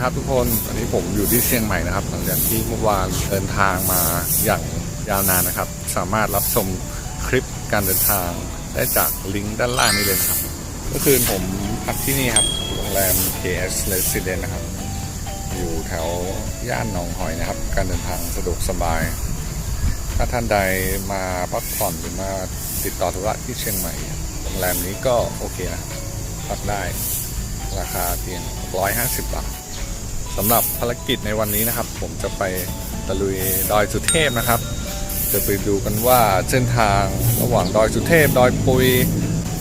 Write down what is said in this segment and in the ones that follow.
ครับทุกคนตอนนี้ผมอยู่ที่เชียงใหม่นะครับหลังจากที่เมื่อวานเดินทางมาอย่างยาวนานนะครับ สามารถรับชมคลิปการเดินทางได้จากลิงก์ด้านล่างนี้เลยครับ เมื่อคืนผมพักที่นี่ครับโรงแรม KS Residence นะครับ อยู่แถวย่านหนองหอยนะครับ การเดินทางสะดวกสบาย ถ้าท่านใดมาพักผ่อนหรือมาติดต่อธุระที่เชียงใหม่โรงแรมนี้ก็โอเคนะพักได้ราคาเพียง 150 บาท สำหรับภารกิจในวันนี้นะครับ ผมจะไปตะลุยดอยสุเทพนะครับ จะไปดูกันว่าเส้นทางระหว่างดอยสุเทพดอยปุย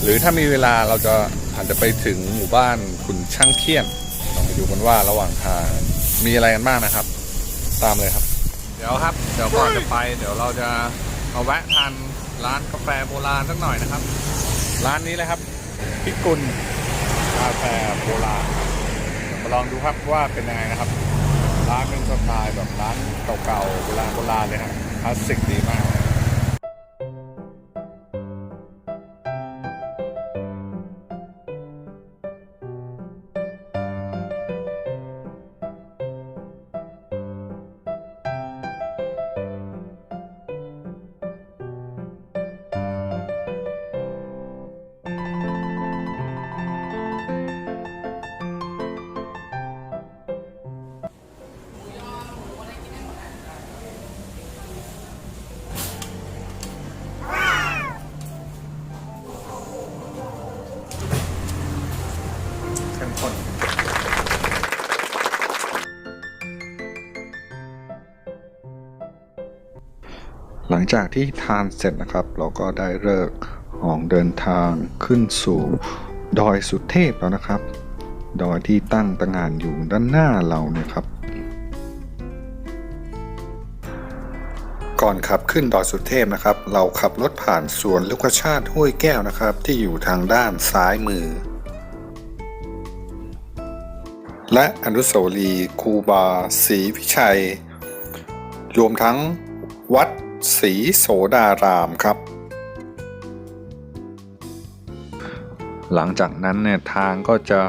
หรือถ้ามีเวลาเราจะอาจจะไปถึงหมู่บ้านขุนช่างเคียนลองไปดูกันว่าระหว่างทางมีอะไรกันบ้างนะครับ ตามเลยครับ เดี๋ยวครับเดี๋ยวก่อนจะไป เดี๋ยวเราจะมาแวะทานร้านกาแฟโบราณสักหน่อยนะครับ ร้านนี้เลยครับพิกุลกาแฟโบราณครับเดี๋ยว มาลองดูครับว่าเป็นยังไงนะครับ ร้านเป็นสไตล์แบบร้านเก่าๆโบราณโบราณเลยครับคลาสสิกดีมาก ลังจากที่ทานเสร็จนะครับ เราก็ได้เลิกษ์ออกเดินทางขึ้นสู่ดอยสุเทพแล้วนะครับ ดอยที่ตั้งตระหงานอยู่ด้านหน้าเราเนี่ยครับ ก่อนขับขึ้นดอยสุเทพนะครับ เราขับรถผ่านสวนลูกชาติห้วยแก้วนะครับ ที่อยู่ทางด้านซ้ายมือ และอนุสาวรีย์ครูบาศรีพิชัย รวมทั้งวัด ศรีโสดารามครับ หลังจากนั้นเนี่ยทางก็จะ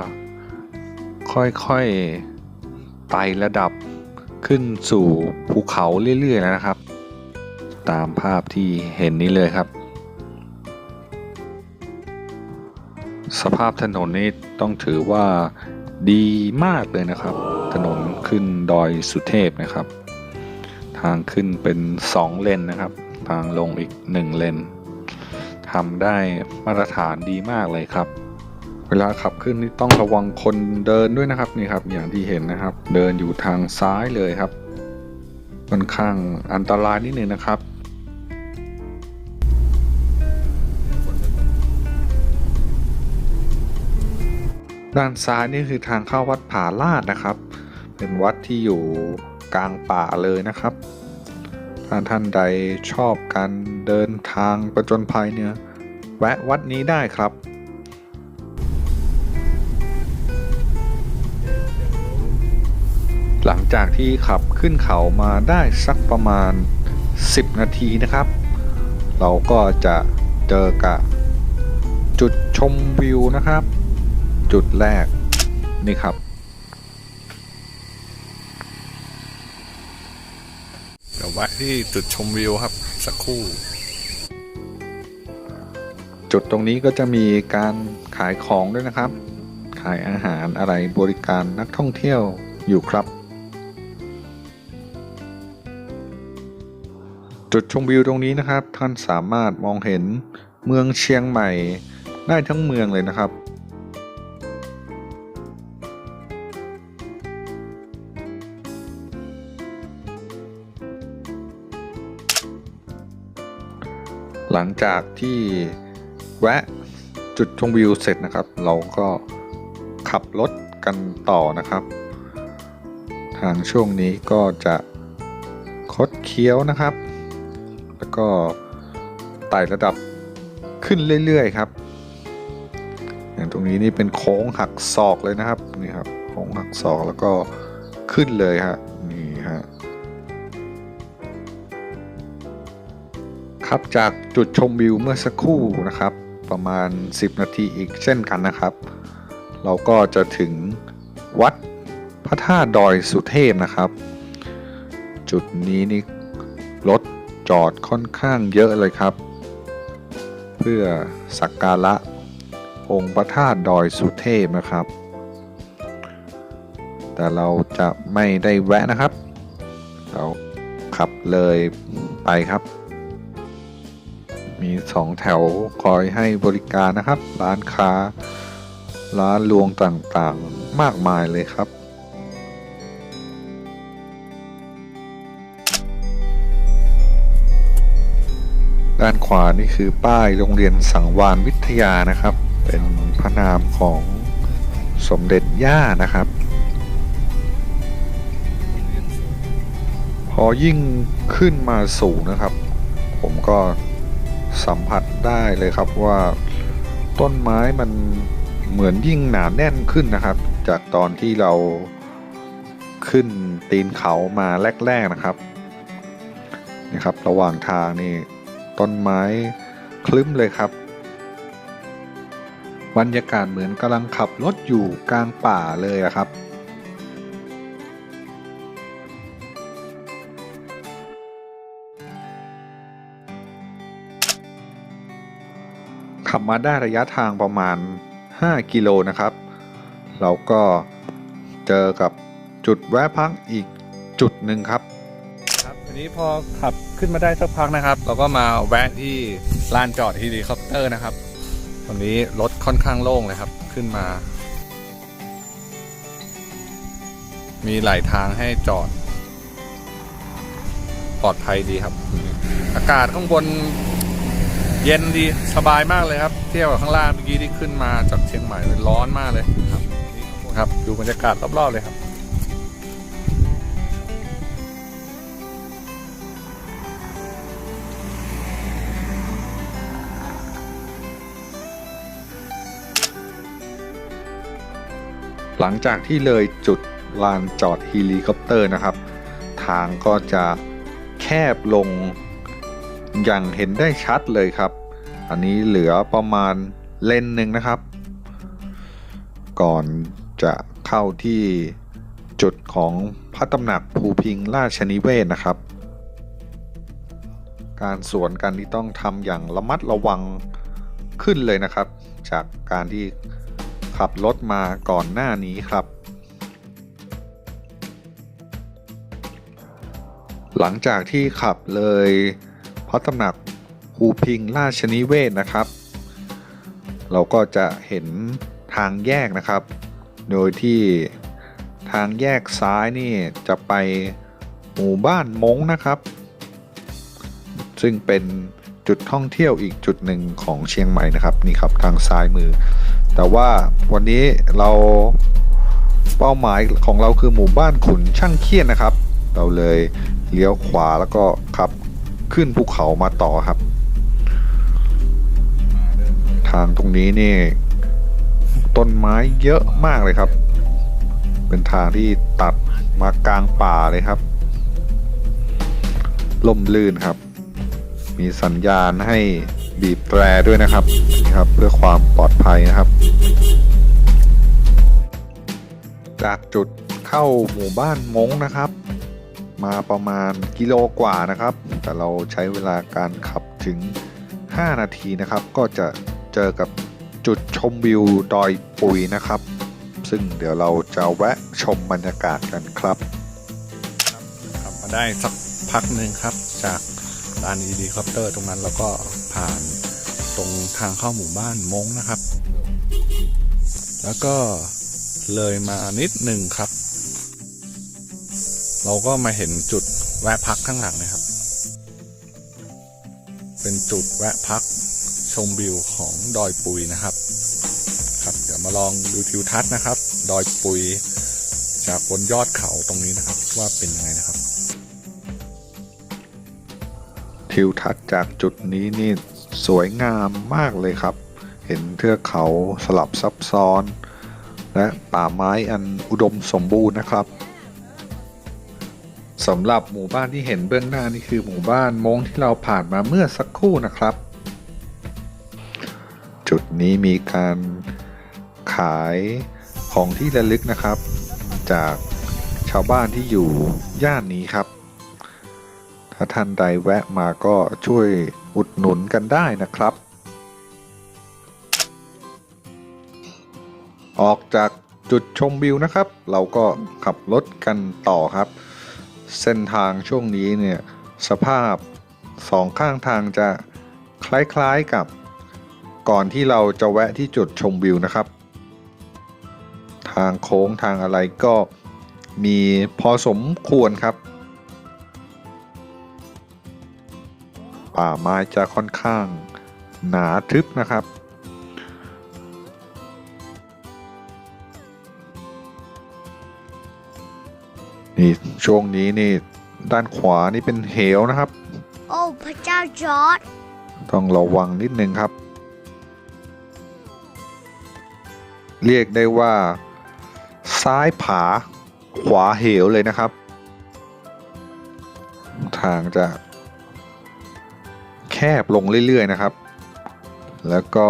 ค่อยๆไต่ระดับขึ้นสู่ภูเขาเรื่อยๆนะครับ ตามภาพที่เห็นนี้เลยครับ สภาพถนนนี้ต้องถือว่าดีมากเลยนะครับ ถนนขึ้นดอยสุเทพนะครับ ทางขึ้นเป็น 2 เลนนะครับ ทางลงอีก 1 เลนทำได้มาตรฐานดีมากเลยครับ เวลาขับขึ้นนี่ต้องระวังคนเดินด้วยนะครับนี่ครับ อย่างที่เห็นนะครับ เดินอยู่ทางซ้ายเลยครับค่อนข้างอันตรายนิดนึงนะครับด้านซ้ายนี่คือทางเข้าวัดผาลาดนะครับ เป็นวัดที่อยู่ กลางป่าเลยนะครับ ถ้าท่านใดชอบการเดินทางประจนภัยเนี่ยแวะวัดนี้ได้ครับหลังจากที่ขับขึ้นเขามาได้สักประมาณ 10 นาทีนะครับ เราก็จะเจอกับจุดชมวิวนะครับ จุดแรกนี่ครับ เดี๋ยว แวะที่จุดชมวิวครับ สักครู่ จุดตรงนี้ก็จะมีการขายของด้วยนะครับ ขายอาหารอะไรบริการนักท่องเที่ยวอยู่ครับ จุดชมวิวตรงนี้นะครับ ท่านสามารถมองเห็นเมืองเชียงใหม่ได้ทั้งเมืองเลยนะครับ หลังจากที่แวะจุดชมวิวเสร็จนะครับ เราก็ขับรถกันต่อนะครับ ทางช่วงนี้ก็จะคดเคี้ยวนะครับ แล้วก็ไต่ระดับขึ้นเรื่อยๆครับ อย่างตรงนี้นี่เป็นโค้งหักศอกเลยนะครับนี่ครับโค้งหักศอกแล้วก็ขึ้นเลยฮะนี่ฮะ ครับจากจุดชมวิวเมื่อสักครู่นะครับ ประมาณ 10 นาทีอีกเช่นกันนะครับ เราก็จะถึงวัดพระธาตุดอยสุเทพนะครับ จุดนี้นี่รถจอดค่อนข้างเยอะเลยครับ เพื่อสักการะองค์พระธาตุดอยสุเทพนะครับ แต่เราจะไม่ได้แวะนะครับ เราขับเลยไปครับ มีสองแถวคอยให้บริการนะครับ ร้านค้า ร้านรวงต่างๆมากมายเลยครับด้านขวานี่คือป้ายโรงเรียนสังวานวิทยานะครับ เป็นพระนามของสมเด็จย่านะครับ พอยิ่งขึ้นมาสูงนะครับ ผมก็ สัมผัสได้เลยครับว่าต้นไม้มันเหมือนยิ่งหนาแน่นขึ้นนะครับ จากตอนที่เราขึ้นตีนเขามาแรก ๆนะครับนี่ครับ ระหว่างทางนี่ต้นไม้คลึ้มเลยครับ บรรยากาศเหมือนกำลังขับรถอยู่กลางป่าเลยครับ ขับมาได้ระยะทางประมาณ 5 กิโลนะครับ เราก็เจอกับจุดแวะพักอีกจุดหนึ่งครับ ครับทีนี้พอขับขึ้นมาได้สักพักนะครับ เราก็มาแวะที่ลานจอดเฮลิคอปเตอร์นะครับตรงนี้รถค่อนข้างโล่งเลยครับขึ้นมา มีหลายทางให้จอด ปลอดภัยดีครับ อากาศข้างบน เย็นดีสบายมากเลยครับ เทียบกับข้างล่างเมื่อกี้ที่ขึ้นมาจากเชียงใหม่มันร้อนมากเลยครับนี่ครับดูบรรยากาศรอบๆเลยครับหลังจากที่เลยจุดลานจอดเฮลิคอปเตอร์นะครับ ทางก็จะแคบลง อย่างเห็นได้ชัดเลยครับ อันนี้เหลือประมาณเลนหนึ่งนะครับ ก่อนจะเข้าที่จุดของพระตำหนักภูพิงราชนิเวศนะครับ การสวนกันที่ต้องทำอย่างระมัดระวังขึ้นเลยนะครับ จากการที่ขับรถมาก่อนหน้านี้ครับ หลังจากที่ขับเลย พระตำหนักภูพิงราชนิเวศนะครับ เราก็จะเห็นทางแยกนะครับ โดยที่ทางแยกซ้ายนี่จะไปหมู่บ้านมงนะครับ ซึ่งเป็นจุดท่องเที่ยวอีกจุดหนึ่งของเชียงใหม่นะครับนี่ครับทางซ้ายมือ แต่ว่าวันนี้เราเป้าหมายของเราคือหมู่บ้านขุนช่างเคียนนะครับ เราเลยเลี้ยวขวาแล้วก็ขับ ขึ้นภูเขามาต่อครับ ทางตรงนี้นี่ ต้นไม้เยอะมากเลยครับ เป็นทางที่ตัดมากลางป่าเลยครับล่มลื่นครับ มีสัญญาณให้บีบแตรด้วยนะครับนี่ครับ เพื่อความปลอดภัยนะครับ จากจุดเข้าหมู่บ้านมงนะครับ มาประมาณกิโลกว่านะครับ แต่เราใช้เวลาการขับถึง 5 นาทีนะครับ ก็จะเจอกับจุดชมวิวดอยปุยนะครับ ซึ่งเดี๋ยวเราจะแวะชมบรรยากาศกันครับขับมาได้สักพักหนึ่งครับ จากลานเฮลิคอปเตอร์ตรงนั้นแล้วก็ผ่านตรงทางเข้าหมู่บ้านมงนะครับ แล้วก็เลยมานิดหนึ่งครับ เราก็มาเห็นจุดแวะพักข้างหลังนะครับ เป็นจุดแวะพักชมวิวของดอยปุยนะครับ ครับ เดี๋ยวมาลองดูทิวทัศน์นะครับ ดอยปุยจากบนยอดเขาตรงนี้นะครับ ว่าเป็นยังไงนะครับ ทิวทัศน์จากจุดนี้นี่สวยงามมากเลยครับ เห็นเทือกเขาสลับซับซ้อน และป่าไม้อันอุดมสมบูรณ์นะครับ สำหรับหมู่บ้านที่เห็นเบื้องหน้านี่คือหมู่บ้านมงที่เราผ่านมาเมื่อสักครู่นะครับ จุดนี้มีการขายของที่ระลึกนะครับ จากชาวบ้านที่อยู่ย่านนี้ครับ ถ้าท่านใดแวะมาก็ช่วยอุดหนุนกันได้นะครับ ออกจากจุดชมวิวนะครับ เราก็ขับรถกันต่อครับ เส้นทางช่วงนี้เนี่ยสภาพสองข้างทางจะคล้ายๆกับก่อนที่เราจะแวะที่จุดชมวิวนะครับ ทางโค้งทางอะไรก็มีพอสมควรครับ ป่าไม้จะค่อนข้างหนาทึบนะครับ นี่ ช่วงนี้นี่ด้านขวานี่เป็นเหวนะครับ โอ้พระเจ้าจอร์ดต้องระวังนิดนึงครับ เรียกได้ว่า ซ้ายผา ขวาเหวเลยนะครับ ทางจะ แคบลงเรื่อยๆนะครับ แล้วก็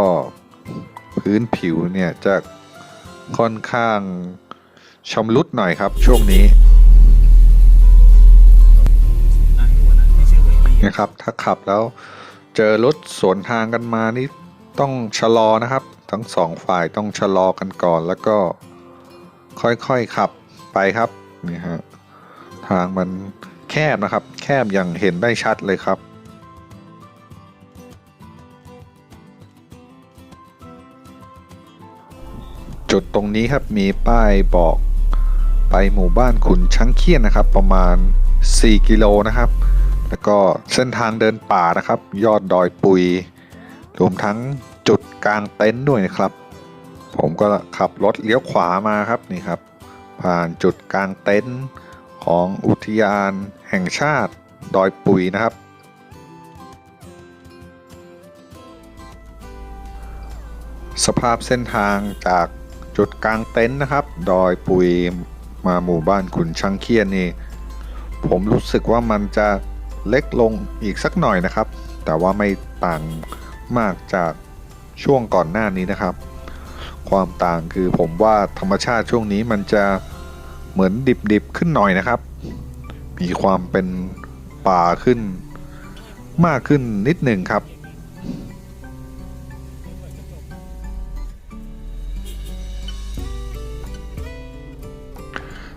พื้นผิวเนี่ยจะค่อนข้างชำรุดหน่อยครับช่วงนี้ นะครับ ถ้าขับแล้วเจอรถสวนทางกันมานี่ต้องชะลอนะครับ ทั้งสองฝ่ายต้องชะลอกันก่อนแล้วก็ค่อยๆขับไปครับนี่ฮะทางมันแคบนะครับ แคบอย่างเห็นได้ชัดเลยครับจุดตรงนี้ครับมีป้ายบอกไปหมู่บ้านขุนช้างเคียนนะครับ ประมาณ 4 กิโลนะครับ แล้วก็เส้นทางเดินป่านะครับ ยอดดอยปุย รวมทั้งจุดกลางเต็นท์ด้วยนะครับ ผมก็ขับรถเลี้ยวขวามาครับนี่ครับ ผ่านจุดกลางเต็นท์ของอุทยานแห่งชาติดอยปุยนะครับ สภาพเส้นทางจากจุดกลางเต็นท์นะครับ ดอยปุยมาหมู่บ้านขุนช้างเคียนนี่ผมรู้สึกว่ามันจะ เล็กลงอีกสักหน่อยนะครับ แต่ว่าไม่ต่างมากจากช่วงก่อนหน้านี้นะครับ ความต่างคือผมว่าธรรมชาติช่วงนี้มันจะเหมือนดิบๆขึ้นหน่อยนะครับ มีความเป็นป่าขึ้นมากขึ้นนิดหนึ่งครับ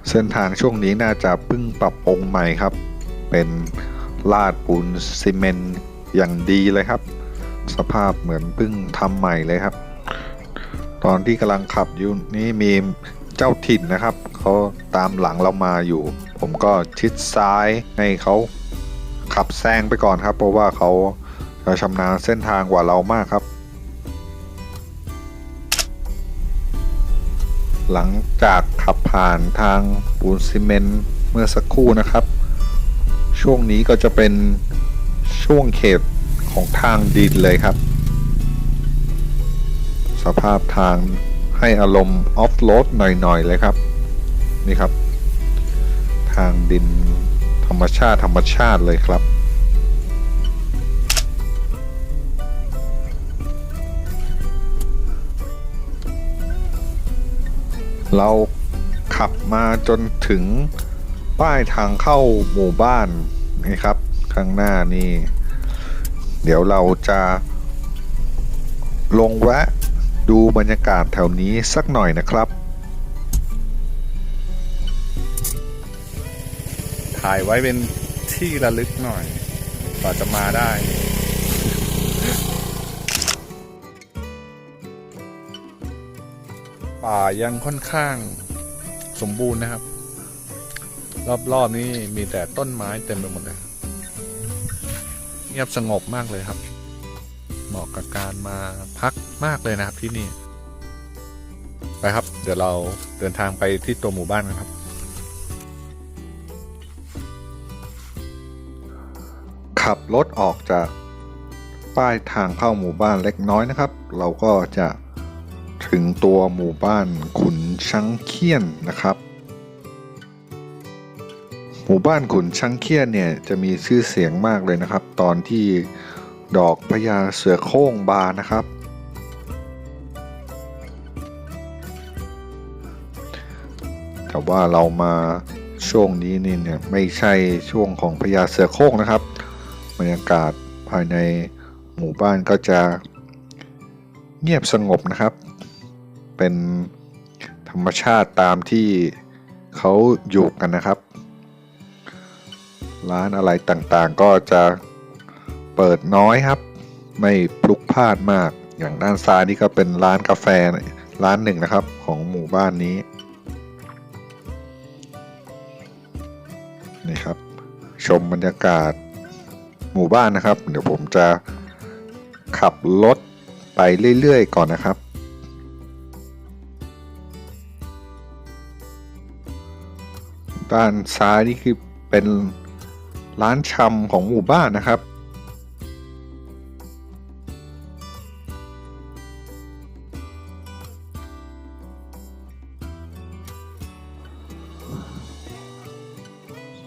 เส้นทางช่วงนี้น่าจะเพิ่งปรับปรุงใหม่ครับ เป็น ลาดปูนซีเมนต์อย่างดีเลยครับ สภาพเหมือนเพิ่งทำใหม่เลยครับ ตอนที่กำลังขับอยู่นี่มีเจ้าถิ่นนะครับเขาตามหลังเรามาอยู่ ผมก็ชิดซ้ายให้เขาขับแซงไปก่อนครับ เพราะว่าเขาจะชำนาญเส้นทางกว่าเรามากครับ หลังจากขับผ่านทางปูนซีเมนต์เมื่อสักครู่นะครับ ช่วงนี้ก็จะเป็นช่วงเขตของทางดินเลยครับ สภาพทางให้อารมณ์ออฟโรดหน่อยๆเลยครับ นี่ครับ ทางดินธรรมชาติธรรมชาติเลยครับเราขับมาจนถึง ป้ายทางเข้าหมู่บ้านนี่ครับ ข้างหน้านี่ เดี๋ยวเราจะลงแวะดูบรรยากาศแถวนี้สักหน่อยนะครับ ถ่ายไว้เป็นที่ระลึกหน่อยกว่าจะมาได้ ป่ายังค่อนข้างสมบูรณ์นะครับ รอบๆนี้มีแต่ต้นไม้เต็มไปหมดเลยเงียบสงบมากเลยครับ เหมาะกับการมาพักมากเลยนะครับที่นี่ ไปครับ เดี๋ยวเราเดินทางไปที่ตัวหมู่บ้านกันครับ ขับรถออกจากป้ายทางเข้าหมู่บ้านเล็กน้อยนะครับ เราก็จะถึงตัวหมู่บ้านขุนช้างเคี้ยนนะครับ มู่บ้านขุนช้างเคียนเนี่ยจะมีชื่อเสียงมากเลยนะครับ ตอนที่ดอกพญาเสือโคร่งบานนะครับ แต่ว่าเรามาช่วงนี้นี่เนี่ยไม่ใช่ช่วงของพญาเสือโคร่งนะครับบรรยากาศภายในหมู่บ้านก็จะเงียบสงบนะครับ เป็นธรรมชาติตามที่เขาอยู่กันนะครับ ร้านอะไรต่างๆ ก็จะเปิดน้อยครับ ไม่พลุกพลานมากอย่างด้านซ้ายนี่ก็เป็นร้านกาแฟร้านหนึ่งนะครับของหมู่บ้านนี้นี่ครับ ชมบรรยากาศหมู่บ้านนะครับ เดี๋ยวผมจะขับรถไปเรื่อยๆ ก่อนนะครับด้านซ้ายนี่คือเป็น ร้านชำของหมู่บ้านนะครับ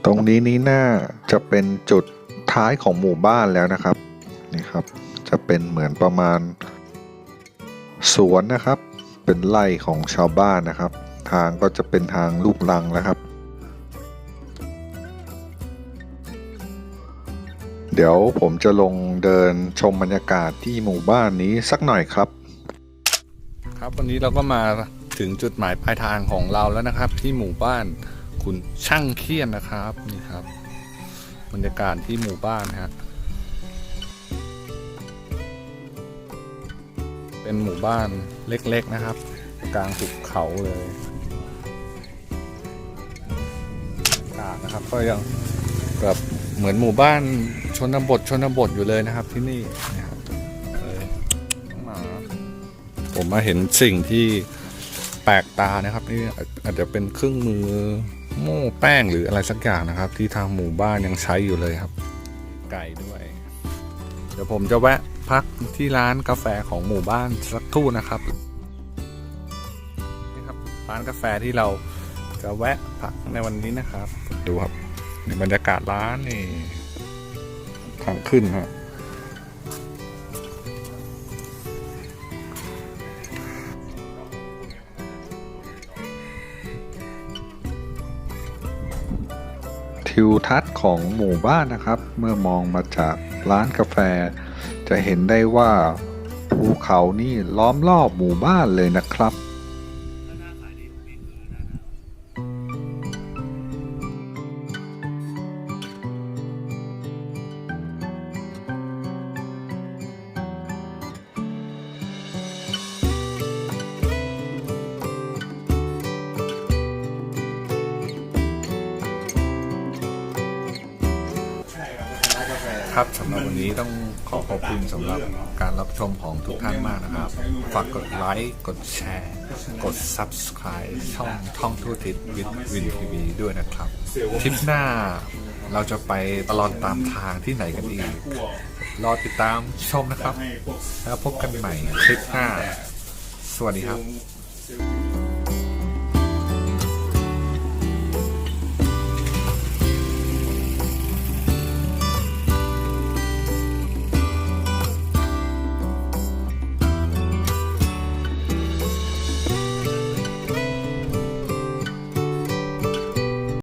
ตรงนี้นี่น่าจะเป็นจุดท้ายของหมู่บ้านแล้วนะครับนี่ครับ จะเป็นเหมือนประมาณ สวนนะครับ เป็นไร่ของชาวบ้านนะครับ ทางก็จะเป็นทางลูกลังแล้วครับ เดี๋ยวผมจะลงเดินชมบรรยากาศที่หมู่บ้านนี้สักหน่อยครับ ครับวันนี้เราก็มาถึงจุดหมายปลายทางของเราแล้วนะครับ ที่หมู่บ้านคุณช่างเคียนนะครับนี่ครับ บรรยากาศที่หมู่บ้านฮะเป็นหมู่บ้านเล็กๆนะครับ กลางหุบเขาเลยอากาศนะครับ ก็ยังแบบ เหมือนหมู่บ้านชนบทชนบทอยู่เลยนะครับที่นี่นะครับเออต้องมาผมมาเห็นสิ่งที่แปลกตานะครับนี่อาจจะเป็นเครื่องมือโม่แป้งหรืออะไรสักอย่างนะครับ ที่ทางหมู่บ้านยังใช้อยู่เลยครับ ไก่ด้วย เดี๋ยวผมจะแวะพักที่ร้านกาแฟของหมู่บ้านสักครู่นะครับนี่ครับร้านกาแฟที่เราจะแวะพักในวันนี้นะครับ ดูครับในบรรยากาศร้านนี่ทางขึ้นครับทิวทัศน์ของหมู่บ้านนะครับ เมื่อมองมาจากร้านกาแฟ จะเห็นได้ว่าภูเขานี่ล้อมรอบหมู่บ้านเลยนะครับ ชมของทุกท่านมากนะครับ ฝากกดไลค์ กดแชร์ กด Subscribe ช่องท่องทั่วทิศวิดวินทีวีด้วยนะครับทริปหน้าเราจะไปตลอดตามทางที่ไหนกันอีก รอติดตามชมนะครับ แล้วพบกันใหม่คลิปหน้า สวัสดีครับ